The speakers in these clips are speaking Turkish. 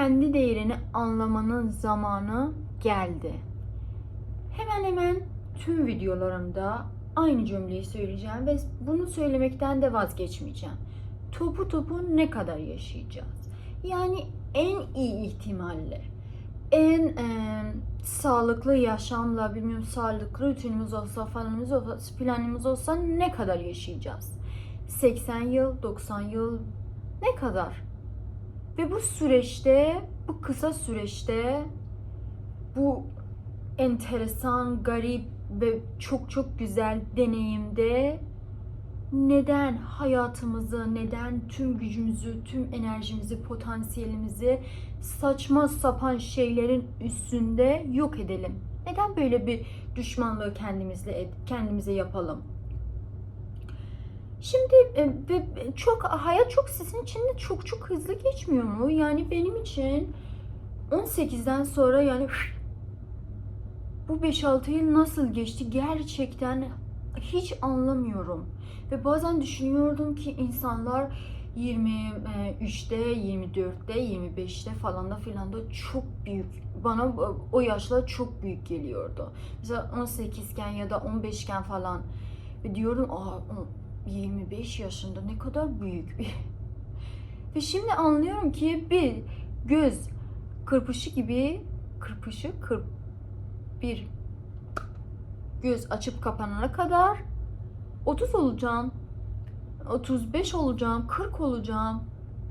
Kendi değerini anlamanın zamanı geldi. Hemen hemen tüm videolarımda aynı cümleyi söyleyeceğim ve bunu söylemekten de vazgeçmeyeceğim. Topu topu ne kadar yaşayacağız? Yani en iyi ihtimalle en e, sağlıklı yaşamla bilmiyorum sağlıklı rutinimiz olsa falanımız olsa planımız olsa ne kadar yaşayacağız? 80 yıl, 90 yıl ne kadar? Ve bu süreçte, bu kısa süreçte bu enteresan, garip ve çok çok güzel deneyimde neden hayatımızı, neden tüm gücümüzü, tüm enerjimizi, potansiyelimizi saçma sapan şeylerin üstünde yok edelim? Neden böyle bir düşmanlığı kendimizle kendimize yapalım? Şimdi e, ve çok hayat çok sizin için de çok çok hızlı geçmiyor mu? Yani benim için 18'den sonra yani bu 5-6 yıl nasıl geçti gerçekten hiç anlamıyorum. Ve bazen düşünüyordum ki insanlar 23'te, 24'te, 25'te falan da filan da çok büyük. Bana o yaşlar çok büyük geliyordu. Mesela 18 iken ya da 15 iken falan. Ve diyordum aa 25 yaşında ne kadar büyük bir. Ve şimdi anlıyorum ki bir göz kırpışı gibi kırpışı kırp bir göz açıp kapanana kadar 30 olacağım. 35 olacağım, 40 olacağım.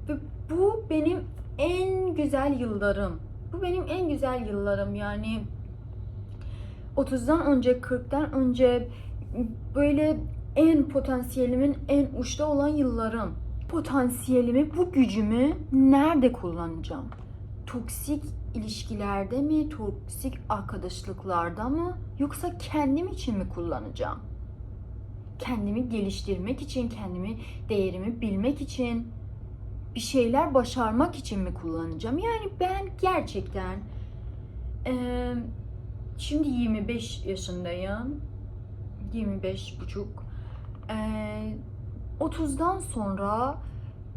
Ve bu benim en güzel yıllarım. Bu benim en güzel yıllarım yani 30'dan önce 40'tan önce böyle en potansiyelimin en uçta olan yıllarım. Potansiyelimi, bu gücümü nerede kullanacağım? Toksik ilişkilerde mi, toksik arkadaşlıklarda mı yoksa kendim için mi kullanacağım? Kendimi geliştirmek için, kendimi değerimi bilmek için, bir şeyler başarmak için mi kullanacağım? Yani ben gerçekten e, şimdi 25 yaşındayım. 25 buçuk. E, 30'dan sonra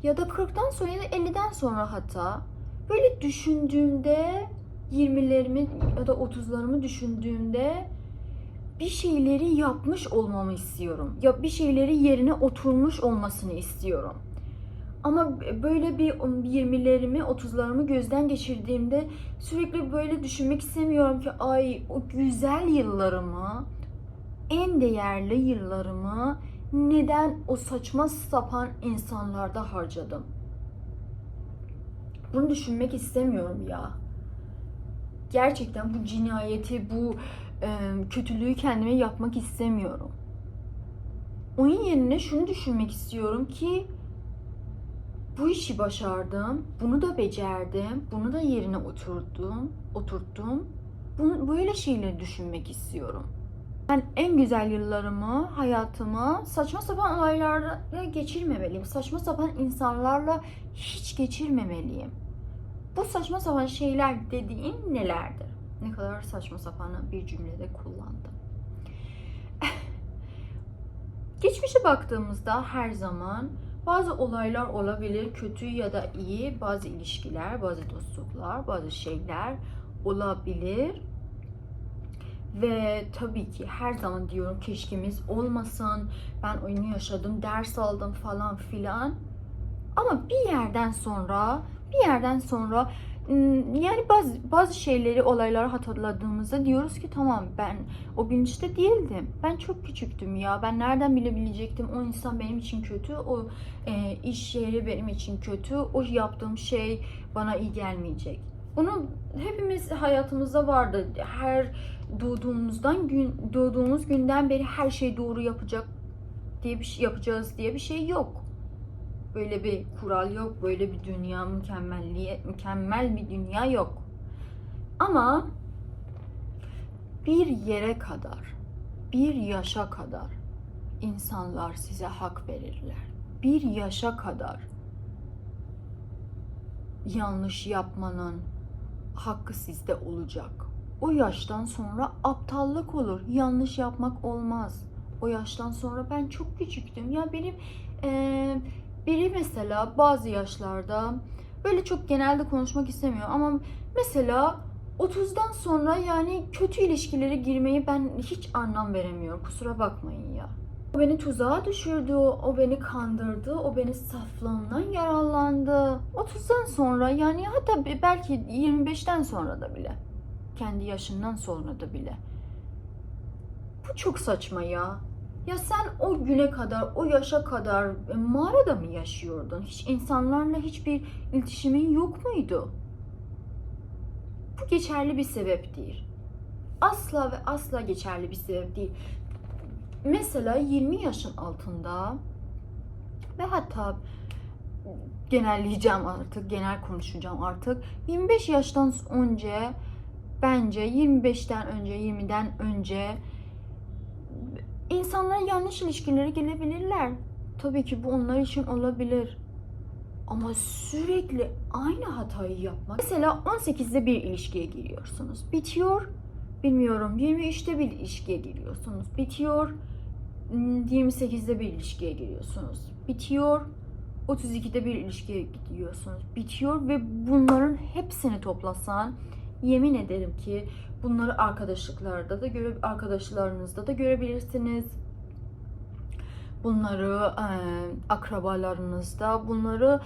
ya da 40'tan sonra ya da 50'den sonra hatta böyle düşündüğümde 20'lerimi ya da 30'larımı düşündüğümde bir şeyleri yapmış olmamı istiyorum. Ya bir şeyleri yerine oturmuş olmasını istiyorum. Ama böyle bir 20'lerimi, 30'larımı gözden geçirdiğimde sürekli böyle düşünmek istemiyorum ki ay o güzel yıllarımı, en değerli yıllarımı neden o saçma sapan insanlarda harcadım? Bunu düşünmek istemiyorum ya. Gerçekten bu cinayeti, bu e, kötülüğü kendime yapmak istemiyorum. Onun yerine şunu düşünmek istiyorum ki bu işi başardım, bunu da becerdim, bunu da yerine oturdum, oturttum. Bunu, böyle şeyleri düşünmek istiyorum. Ben en güzel yıllarımı, hayatımı saçma sapan olaylarla geçirmemeliyim. Saçma sapan insanlarla hiç geçirmemeliyim. Bu saçma sapan şeyler dediğim nelerdir? Ne kadar saçma sapanı bir cümlede kullandım. Geçmişe baktığımızda her zaman bazı olaylar olabilir, kötü ya da iyi, bazı ilişkiler, bazı dostluklar, bazı şeyler olabilir. Ve tabii ki her zaman diyorum keşkemiz olmasın, ben oyunu yaşadım, ders aldım falan filan. Ama bir yerden sonra, bir yerden sonra yani bazı bazı şeyleri, olayları hatırladığımızda diyoruz ki tamam ben o bilinçte değildim. Ben çok küçüktüm ya. Ben nereden bilebilecektim o insan benim için kötü, o e, iş yeri benim için kötü, o yaptığım şey bana iyi gelmeyecek. Bunu hepimiz hayatımızda vardı. Her doğduğumuzdan gün doğduğumuz günden beri her şey doğru yapacak diye bir şey yapacağız diye bir şey yok. Böyle bir kural yok, böyle bir dünya mükemmelliğe mükemmel bir dünya yok. Ama bir yere kadar, bir yaşa kadar insanlar size hak verirler. Bir yaşa kadar yanlış yapmanın hakkı sizde olacak. O yaştan sonra aptallık olur. Yanlış yapmak olmaz. O yaştan sonra ben çok küçüktüm. Ya benim e, biri mesela bazı yaşlarda Böyle çok genelde konuşmak istemiyorum ama mesela 30'dan sonra yani kötü ilişkilere girmeyi ben hiç anlam veremiyorum. Kusura bakmayın ya. O beni tuzağa düşürdü, o beni kandırdı, o beni saflığımdan yararlandı. 30'dan sonra yani hatta belki 25'ten sonra da bile. Kendi yaşından sonra da bile. Bu çok saçma ya. Ya sen o güne kadar, o yaşa kadar e, mağarada mı yaşıyordun? Hiç insanlarla hiçbir iletişimin yok muydu? Bu geçerli bir sebep değil. Asla ve asla geçerli bir sebep değil. Mesela 20 yaşın altında ve hatta genelleyeceğim artık, genel konuşacağım artık. 25 yaştan önce bence 25'ten önce, 20'den önce insanlar yanlış ilişkilere gelebilirler. Tabii ki bu onlar için olabilir. Ama sürekli aynı hatayı yapmak. Mesela 18'de bir ilişkiye giriyorsunuz. Bitiyor. Bilmiyorum 23'te bir ilişkiye giriyorsunuz. Bitiyor. 28'de bir ilişkiye giriyorsunuz. Bitiyor. 32'de bir ilişkiye gidiyorsunuz. Bitiyor ve bunların hepsini toplasan yemin ederim ki bunları arkadaşlıklarda da göre arkadaşlarınızda da görebilirsiniz. Bunları e, akrabalarınızda, bunları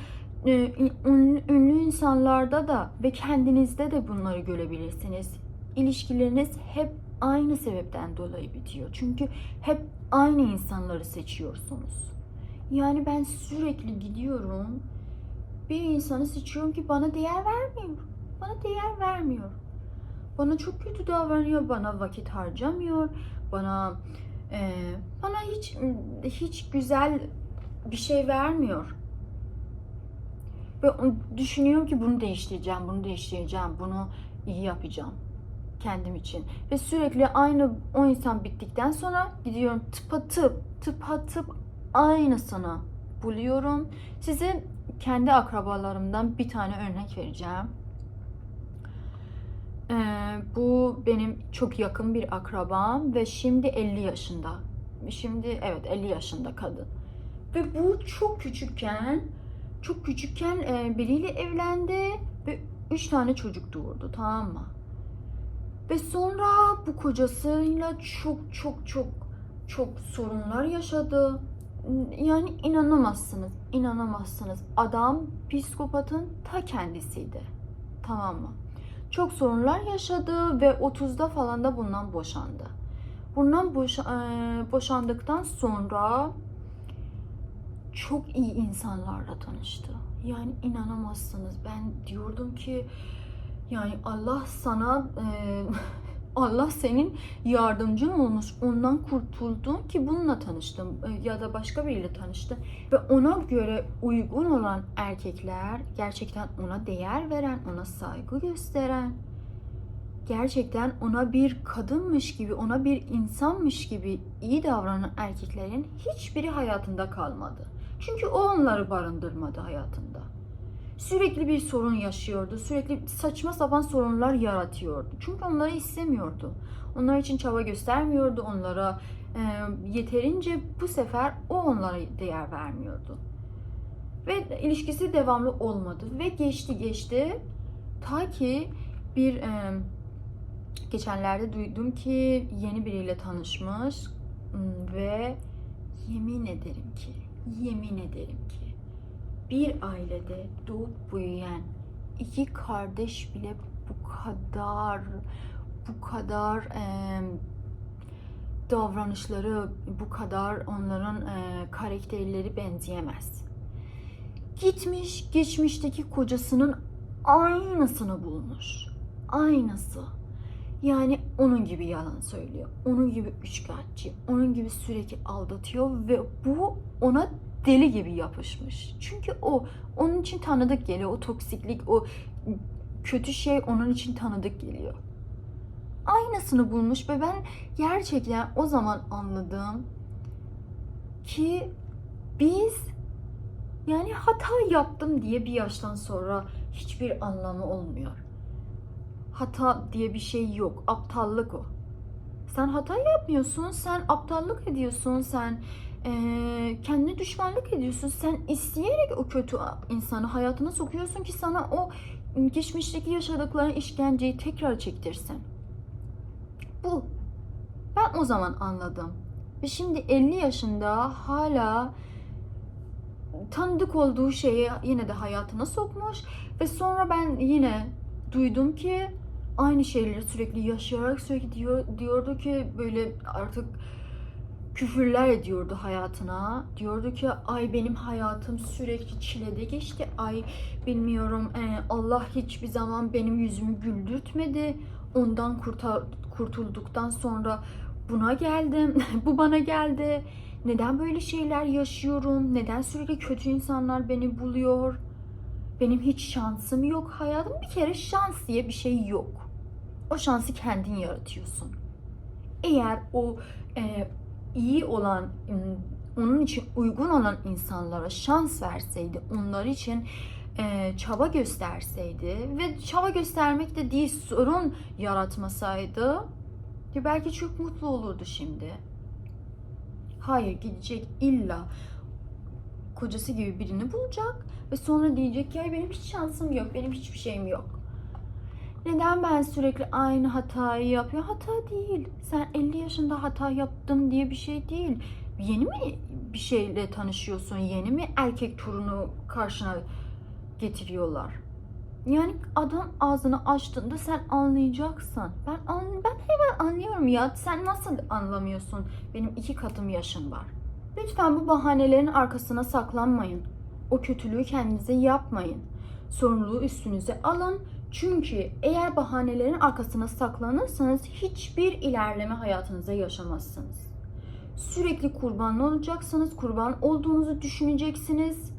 e, ünlü, insanlarda da ve kendinizde de bunları görebilirsiniz. İlişkileriniz hep aynı sebepten dolayı bitiyor. Çünkü hep aynı insanları seçiyorsunuz. Yani ben sürekli gidiyorum bir insanı seçiyorum ki bana değer vermiyor. Bana değer vermiyor. Bana çok kötü davranıyor, bana vakit harcamıyor, bana e, bana hiç hiç güzel bir şey vermiyor. Ve düşünüyorum ki bunu değiştireceğim, bunu değiştireceğim, bunu iyi yapacağım kendim için. Ve sürekli aynı o insan bittikten sonra gidiyorum tıpatıp tıpatıp aynısını buluyorum. Size kendi akrabalarımdan bir tane örnek vereceğim. Ee, bu benim çok yakın bir akrabam ve şimdi 50 yaşında. Şimdi evet 50 yaşında kadın. Ve bu çok küçükken çok küçükken e, biriyle evlendi ve 3 tane çocuk doğurdu tamam mı? Ve sonra bu kocasıyla çok çok çok çok sorunlar yaşadı. Yani inanamazsınız, inanamazsınız. Adam psikopatın ta kendisiydi. Tamam mı? Çok sorunlar yaşadı ve 30'da falan da bundan boşandı. Bundan boşa, e, boşandıktan sonra çok iyi insanlarla tanıştı. Yani inanamazsınız. Ben diyordum ki yani Allah sana e, Allah senin yardımcın olmuş. Ondan kurtuldun ki bununla tanıştım e, ya da başka biriyle tanıştım ve ona göre uygun olan erkekler gerçekten ona değer veren, ona saygı gösteren gerçekten ona bir kadınmış gibi, ona bir insanmış gibi iyi davranan erkeklerin hiçbiri hayatında kalmadı. Çünkü o onları barındırmadı hayatında. Sürekli bir sorun yaşıyordu. Sürekli saçma sapan sorunlar yaratıyordu. Çünkü onları istemiyordu. Onlar için çaba göstermiyordu. Onlara e, yeterince bu sefer o onlara değer vermiyordu. Ve ilişkisi devamlı olmadı. Ve geçti geçti. Ta ki bir e, geçenlerde duydum ki yeni biriyle tanışmış ve yemin ederim ki yemin ederim ki bir ailede doğup büyüyen iki kardeş bile bu kadar bu kadar e, davranışları bu kadar onların e, karakterleri benzeyemez. Gitmiş geçmişteki kocasının aynısını bulmuş. Aynısı. Yani onun gibi yalan söylüyor. Onun gibi üçkağıtçı. Onun gibi sürekli aldatıyor ve bu ona deli gibi yapışmış. Çünkü o onun için tanıdık geliyor. O toksiklik, o kötü şey onun için tanıdık geliyor. Aynısını bulmuş ve ben gerçekten o zaman anladım ki biz yani hata yaptım diye bir yaştan sonra hiçbir anlamı olmuyor. Hata diye bir şey yok. Aptallık o. Sen hata yapmıyorsun. Sen aptallık ediyorsun. Sen Ee, kendine düşmanlık ediyorsun. Sen isteyerek o kötü insanı hayatına sokuyorsun ki sana o geçmişteki yaşadıkları işkenceyi tekrar çektirsin. Bu. Ben o zaman anladım. Ve şimdi 50 yaşında hala tanıdık olduğu şeyi yine de hayatına sokmuş ve sonra ben yine duydum ki aynı şeyleri sürekli yaşayarak sürekli diyor, diyordu ki böyle artık küfürler ediyordu hayatına. Diyordu ki ay benim hayatım sürekli çilede geçti. Ay bilmiyorum e, Allah hiçbir zaman benim yüzümü güldürtmedi. Ondan kurtar, kurtulduktan sonra buna geldim. Bu bana geldi. Neden böyle şeyler yaşıyorum? Neden sürekli kötü insanlar beni buluyor? Benim hiç şansım yok. Hayatım bir kere şans diye bir şey yok. O şansı kendin yaratıyorsun. Eğer o e, iyi olan, onun için uygun olan insanlara şans verseydi, onlar için e, çaba gösterseydi ve çaba göstermek de değil sorun yaratmasaydı ki belki çok mutlu olurdu şimdi. Hayır gidecek illa kocası gibi birini bulacak ve sonra diyecek ki "Ay, benim hiç şansım yok, benim hiçbir şeyim yok. Neden ben sürekli aynı hatayı yapıyorum? Hata değil. Sen 50 yaşında hata yaptım diye bir şey değil. Yeni mi bir şeyle tanışıyorsun? Yeni mi erkek turunu karşına getiriyorlar? Yani adam ağzını açtığında sen anlayacaksın. Ben an, ben hemen anlıyorum ya. Sen nasıl anlamıyorsun? Benim iki katım yaşım var. Lütfen bu bahanelerin arkasına saklanmayın. O kötülüğü kendinize yapmayın. Sorumluluğu üstünüze alın. Çünkü eğer bahanelerin arkasına saklanırsanız hiçbir ilerleme hayatınızda yaşamazsınız. Sürekli kurban olacaksınız, kurban olduğunuzu düşüneceksiniz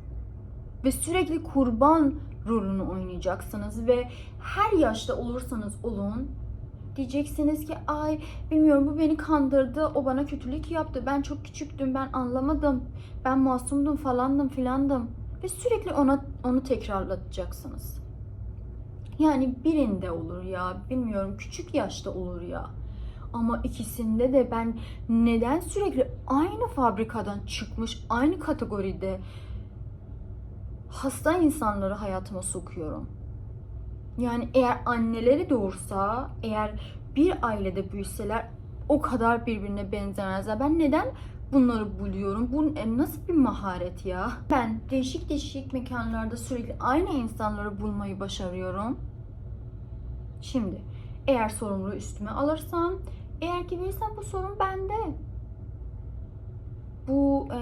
ve sürekli kurban rolünü oynayacaksınız ve her yaşta olursanız olun diyeceksiniz ki ay bilmiyorum bu beni kandırdı o bana kötülük yaptı ben çok küçüktüm ben anlamadım ben masumdum falandım filandım ve sürekli ona onu tekrarlatacaksınız. Yani birinde olur ya bilmiyorum küçük yaşta olur ya. Ama ikisinde de ben neden sürekli aynı fabrikadan çıkmış, aynı kategoride hasta insanları hayatıma sokuyorum. Yani eğer anneleri doğursa, eğer bir ailede büyüseler o kadar birbirine benzemezler. Ben neden bunları buluyorum? Bu e, nasıl bir maharet ya? Ben değişik değişik mekanlarda sürekli aynı insanları bulmayı başarıyorum. Şimdi eğer sorumluluğu üstüme alırsam, eğer ki bilirsem bu sorun bende. Bu e,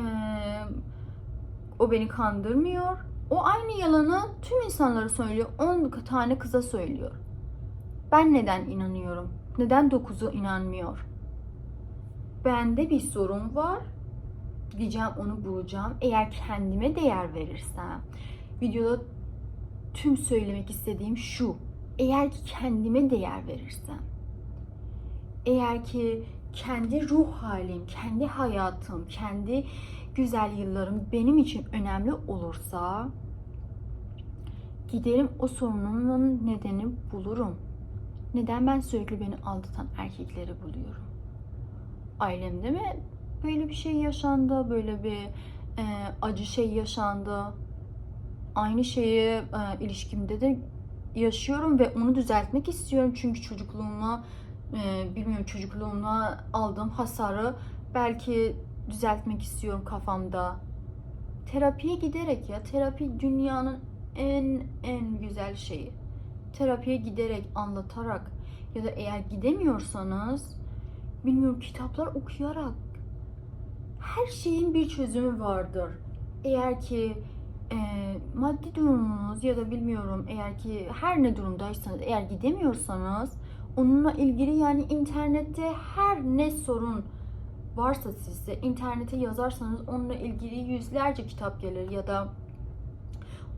o beni kandırmıyor. O aynı yalanı tüm insanlara söylüyor. 10 tane kıza söylüyor. Ben neden inanıyorum? Neden 9'u inanmıyor? Bende bir sorun var. Gideceğim onu bulacağım. Eğer kendime değer verirsem. Videoda tüm söylemek istediğim şu. Eğer ki kendime değer verirsem. Eğer ki kendi ruh halim, kendi hayatım, kendi güzel yıllarım benim için önemli olursa giderim o sorunumun nedeni bulurum. Neden ben sürekli beni aldatan erkekleri buluyorum? Ailemde mi böyle bir şey yaşandı, böyle bir e, acı şey yaşandı? Aynı şeyi e, ilişkimde de yaşıyorum ve onu düzeltmek istiyorum çünkü çocukluğuma e, bilmiyorum çocukluğumda aldığım hasarı belki düzeltmek istiyorum kafamda. Terapiye giderek ya terapi dünyanın en en güzel şeyi. Terapiye giderek, anlatarak ya da eğer gidemiyorsanız bilmiyorum kitaplar okuyarak her şeyin bir çözümü vardır. Eğer ki e, maddi durumunuz ya da bilmiyorum eğer ki her ne durumdaysanız eğer gidemiyorsanız onunla ilgili yani internette her ne sorun varsa sizde internete yazarsanız onunla ilgili yüzlerce kitap gelir ya da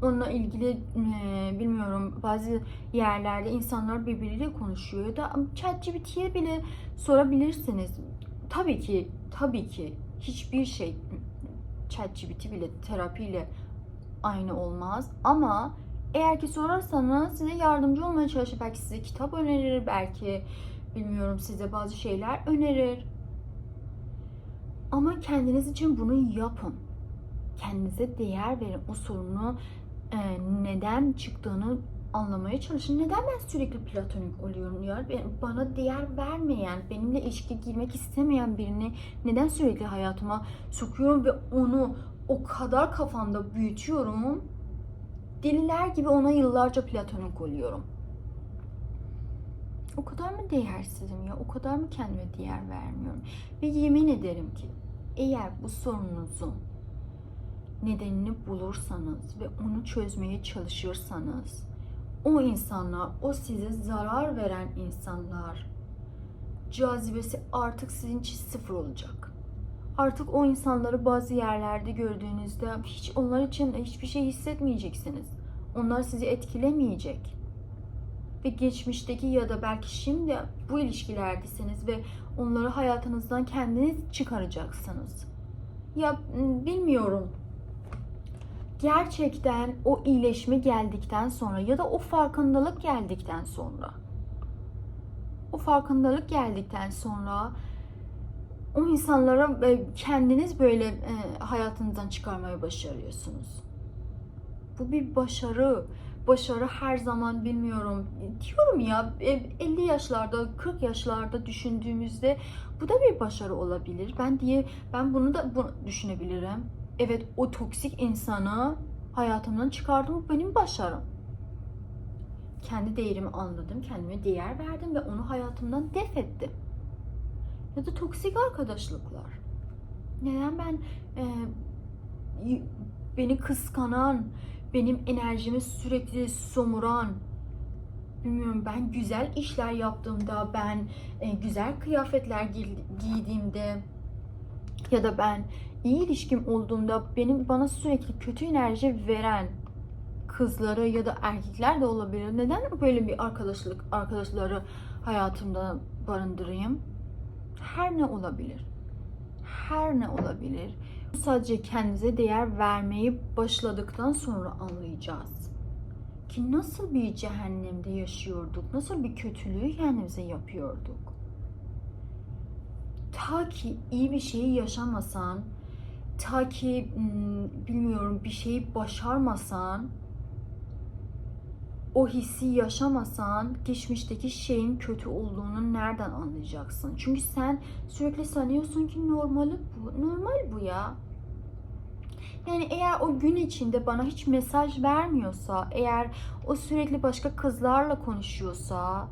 onunla ilgili e, bilmiyorum bazı yerlerde insanlar birbiriyle konuşuyor ya da ChatGPT'ye bile sorabilirsiniz. Tabii ki tabii ki hiçbir şey ChatGPT bile terapiyle aynı olmaz ama eğer ki sorarsanız size yardımcı olmaya çalışır. Belki size kitap önerir, belki bilmiyorum size bazı şeyler önerir. Ama kendiniz için bunu yapın. Kendinize değer verin. O sorunu e, neden çıktığını anlamaya çalışın. Neden ben sürekli platonik oluyorum ya? Bana değer vermeyen, benimle ilişki girmek istemeyen birini neden sürekli hayatıma sokuyorum ve onu o kadar kafamda büyütüyorum. Deliler gibi ona yıllarca platonik oluyorum. O kadar mı değersizim ya? O kadar mı kendime değer vermiyorum? Ve yemin ederim ki eğer bu sorununuzun nedenini bulursanız ve onu çözmeye çalışırsanız o insanlar, o size zarar veren insanlar cazibesi artık sizin için sıfır olacak. Artık o insanları bazı yerlerde gördüğünüzde hiç onlar için hiçbir şey hissetmeyeceksiniz. Onlar sizi etkilemeyecek. Ve geçmişteki ya da belki şimdi bu ilişkilerdesiniz ve onları hayatınızdan kendiniz çıkaracaksınız. Ya bilmiyorum. Gerçekten o iyileşme geldikten sonra ya da o farkındalık geldikten sonra o farkındalık geldikten sonra o insanlara e, kendiniz böyle e, hayatınızdan çıkarmayı başarıyorsunuz. Bu bir başarı. Başarı her zaman bilmiyorum. Diyorum ya e, 50 yaşlarda, 40 yaşlarda düşündüğümüzde bu da bir başarı olabilir. Ben diye ben bunu da bunu düşünebilirim. Evet o toksik insanı hayatımdan çıkardım. Bu benim başarım. Kendi değerimi anladım, kendime değer verdim ve onu hayatımdan def ettim. Ya da toksik arkadaşlıklar. Neden ben e, beni kıskanan, benim enerjimi sürekli somuran, bilmiyorum ben güzel işler yaptığımda, ben e, güzel kıyafetler giy- giydiğimde ya da ben iyi ilişkim olduğunda benim bana sürekli kötü enerji veren kızları ya da erkekler de olabilir. Neden böyle bir arkadaşlık arkadaşları hayatımda barındırayım? Her ne olabilir? Her ne olabilir? Sadece kendimize değer vermeyi başladıktan sonra anlayacağız. Ki nasıl bir cehennemde yaşıyorduk, nasıl bir kötülüğü kendimize yapıyorduk. Ta ki iyi bir şeyi yaşamasan, ta ki bilmiyorum bir şeyi başarmasan, o hissi yaşamasan geçmişteki şeyin kötü olduğunu nereden anlayacaksın? Çünkü sen sürekli sanıyorsun ki normali bu. Normal bu ya. Yani eğer o gün içinde bana hiç mesaj vermiyorsa, eğer o sürekli başka kızlarla konuşuyorsa,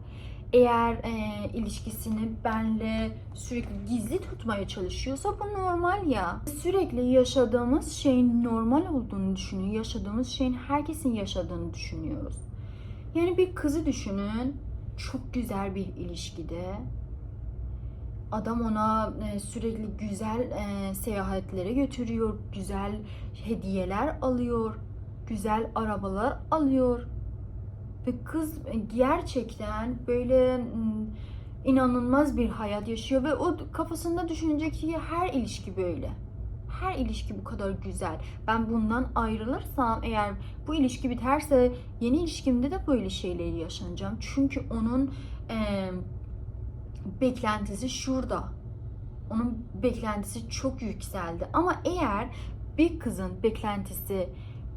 eğer e, ilişkisini benle sürekli gizli tutmaya çalışıyorsa bu normal ya. Sürekli yaşadığımız şeyin normal olduğunu düşünüyor. Yaşadığımız şeyin herkesin yaşadığını düşünüyoruz. Yani bir kızı düşünün. Çok güzel bir ilişkide. Adam ona e, sürekli güzel e, seyahatlere götürüyor. Güzel hediyeler alıyor. Güzel arabalar alıyor. Ve kız gerçekten böyle inanılmaz bir hayat yaşıyor ve o kafasında düşünecek ki her ilişki böyle. Her ilişki bu kadar güzel. Ben bundan ayrılırsam eğer bu ilişki biterse yeni ilişkimde de böyle şeyleri yaşanacağım. Çünkü onun e, beklentisi şurada. Onun beklentisi çok yükseldi. Ama eğer bir kızın beklentisi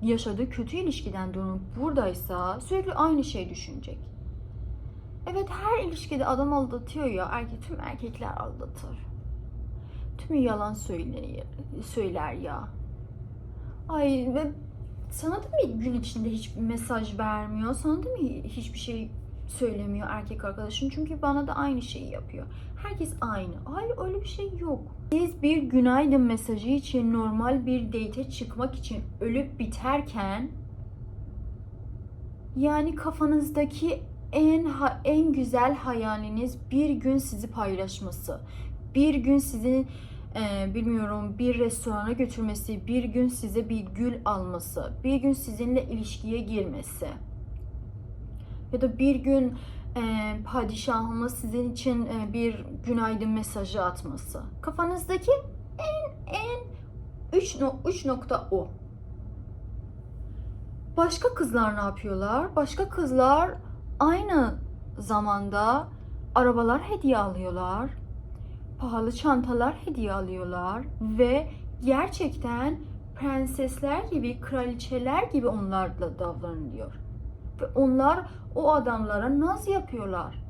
yaşadığı kötü ilişkiden dönüp buradaysa sürekli aynı şey düşünecek. Evet her ilişkide adam aldatıyor ya. Erkek, tüm erkekler aldatır. Tümü yalan söyler, söyler ya. Ay ve sana da mı gün içinde hiç mesaj vermiyor? Sana da mı hiçbir şey söylemiyor erkek arkadaşın? Çünkü bana da aynı şeyi yapıyor. Herkes aynı. Hayır öyle bir şey yok. Siz bir günaydın mesajı için normal bir date çıkmak için ölüp biterken yani kafanızdaki en en güzel hayaliniz bir gün sizi paylaşması. Bir gün sizi e, bilmiyorum bir restorana götürmesi, bir gün size bir gül alması, bir gün sizinle ilişkiye girmesi. Ya da bir gün padişahımız sizin için e, bir günaydın mesajı atması. Kafanızdaki en en 3 no, üç nokta o. Başka kızlar ne yapıyorlar? Başka kızlar aynı zamanda arabalar hediye alıyorlar. pahalı çantalar hediye alıyorlar ve gerçekten prensesler gibi, kraliçeler gibi onlarla davranılıyor. Ve onlar o adamlara naz yapıyorlar.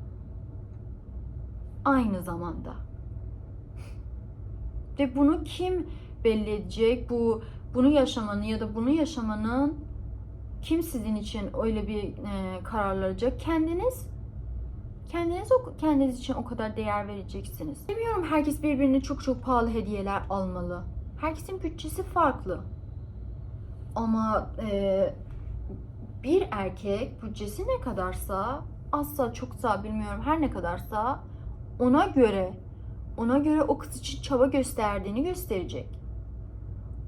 Aynı zamanda. Ve bunu kim belli edecek? Bu bunu yaşamanın ya da bunu yaşamanın kim sizin için öyle bir e, karar alacak? Kendiniz. Kendiniz kendiniz için o kadar değer vereceksiniz. Demiyorum herkes birbirine çok çok pahalı hediyeler almalı. Herkesin bütçesi farklı. Ama e, bir erkek bütçesi ne kadarsa azsa çoksa bilmiyorum her ne kadarsa ona göre ona göre o kız için çaba gösterdiğini gösterecek.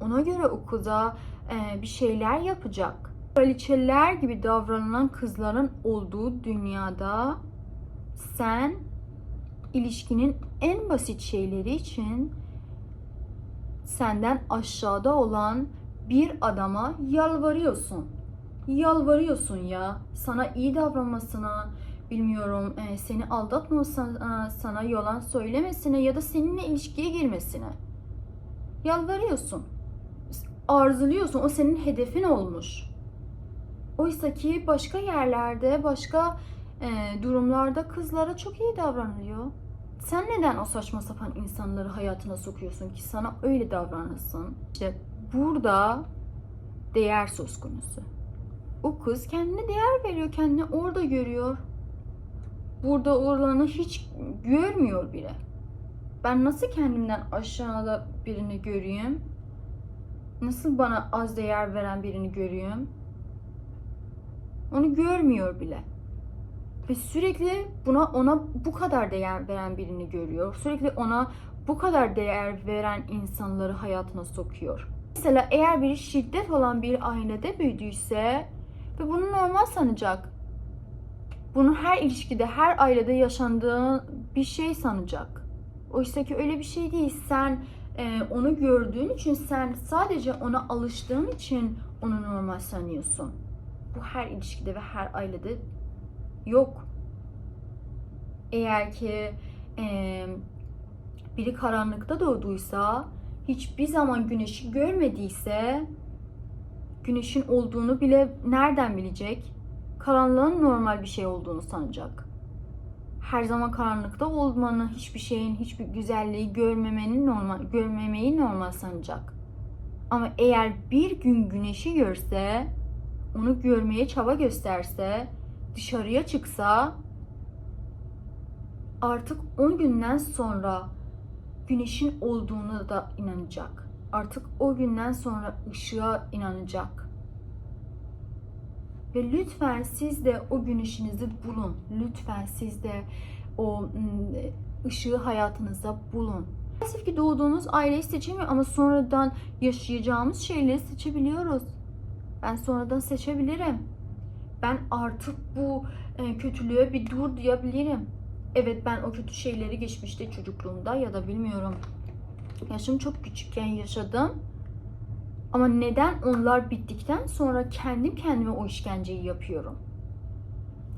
Ona göre o kıza e, bir şeyler yapacak. Kraliçeler gibi davranılan kızların olduğu dünyada sen ilişkinin en basit şeyleri için senden aşağıda olan bir adama yalvarıyorsun. Yalvarıyorsun ya. Sana iyi davranmasına, bilmiyorum e, seni aldatmasına, sana yalan söylemesine ya da seninle ilişkiye girmesine. Yalvarıyorsun. Arzuluyorsun. O senin hedefin olmuş. Oysa ki başka yerlerde, başka e, durumlarda kızlara çok iyi davranılıyor. Sen neden o saçma sapan insanları hayatına sokuyorsun ki sana öyle davranılsın? İşte burada değer söz konusu. O kız kendine değer veriyor, kendini orada görüyor. Burada olanı hiç görmüyor bile. Ben nasıl kendimden aşağıda birini göreyim? Nasıl bana az değer veren birini göreyim? Onu görmüyor bile. Ve sürekli buna ona bu kadar değer veren birini görüyor. Sürekli ona bu kadar değer veren insanları hayatına sokuyor. Mesela eğer biri şiddet olan bir ailede büyüdüyse ve bunu normal sanacak. Bunu her ilişkide, her ailede yaşandığı bir şey sanacak. Oysa ki öyle bir şey değil. Sen e, onu gördüğün için, sen sadece ona alıştığın için onu normal sanıyorsun. Bu her ilişkide ve her ailede yok. Eğer ki e, biri karanlıkta doğduysa, hiçbir zaman güneşi görmediyse, güneşin olduğunu bile nereden bilecek? Karanlığın normal bir şey olduğunu sanacak. Her zaman karanlıkta olmanı, hiçbir şeyin, hiçbir güzelliği görmemenin normal, görmemeyi normal sanacak. Ama eğer bir gün güneşi görse, onu görmeye çaba gösterse, dışarıya çıksa artık 10 günden sonra güneşin olduğunu da inanacak. Artık o günden sonra ışığa inanacak. Ve lütfen siz de o güneşinizi bulun. Lütfen siz de o ışığı hayatınızda bulun. Maalesef ki doğduğumuz aileyi seçemiyor ama sonradan yaşayacağımız şeyleri seçebiliyoruz. Ben sonradan seçebilirim. Ben artık bu e, kötülüğe bir dur diyebilirim. Evet ben o kötü şeyleri geçmişte çocukluğumda ya da bilmiyorum yaşım çok küçükken yaşadım. Ama neden onlar bittikten sonra kendim kendime o işkenceyi yapıyorum?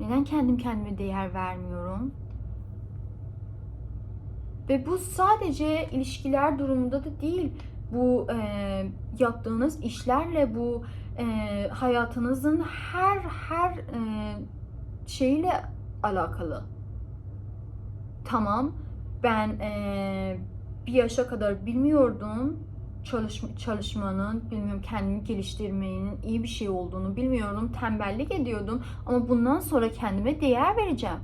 Neden kendim kendime değer vermiyorum? Ve bu sadece ilişkiler durumunda da değil. Bu e, yaptığınız işlerle, bu e, hayatınızın her her e, şeyle alakalı. Tamam, ben e, bir yaşa kadar bilmiyordum çalışma, çalışmanın, bilmiyorum kendimi geliştirmenin iyi bir şey olduğunu bilmiyordum. Tembellik ediyordum ama bundan sonra kendime değer vereceğim.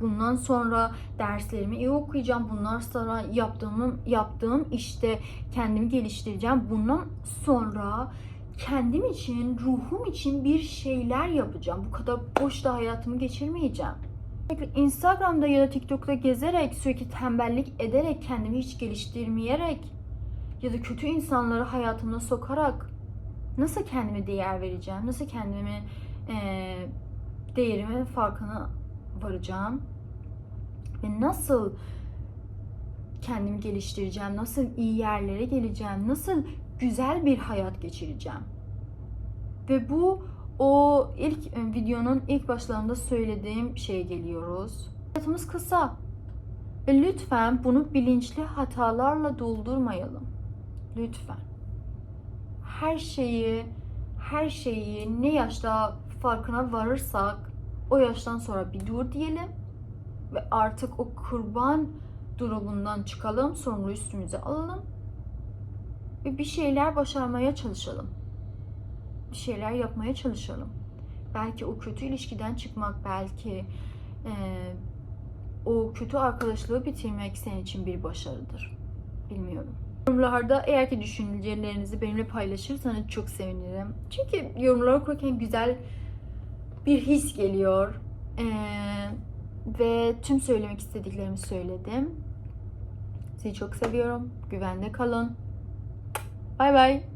Bundan sonra derslerimi iyi okuyacağım. Bundan sonra yaptığım yaptığım işte kendimi geliştireceğim. Bundan sonra kendim için, ruhum için bir şeyler yapacağım. Bu kadar boşta hayatımı geçirmeyeceğim. Instagram'da ya da TikTok'ta gezerek, sürekli tembellik ederek, kendimi hiç geliştirmeyerek ya da kötü insanları hayatımda sokarak nasıl kendime değer vereceğim? Nasıl kendimi e, değerime farkına varacağım? Ve nasıl kendimi geliştireceğim? Nasıl iyi yerlere geleceğim? Nasıl güzel bir hayat geçireceğim? Ve bu o ilk videonun ilk başlarında söylediğim şeye geliyoruz. Hayatımız kısa. Ve lütfen bunu bilinçli hatalarla doldurmayalım. Lütfen. Her şeyi, her şeyi ne yaşta farkına varırsak o yaştan sonra bir dur diyelim ve artık o kurban durumundan çıkalım, sonra üstümüze alalım ve bir şeyler başarmaya çalışalım. Bir şeyler yapmaya çalışalım. Belki o kötü ilişkiden çıkmak, belki eee, o kötü arkadaşlığı bitirmek senin için bir başarıdır. Bilmiyorum. Yorumlarda eğer ki düşüncelerinizi benimle paylaşırsanız çok sevinirim. Çünkü yorumlar okurken güzel bir his geliyor. Ee, ve tüm söylemek istediklerimi söyledim. Sizi çok seviyorum. Güvende kalın. Bay bay.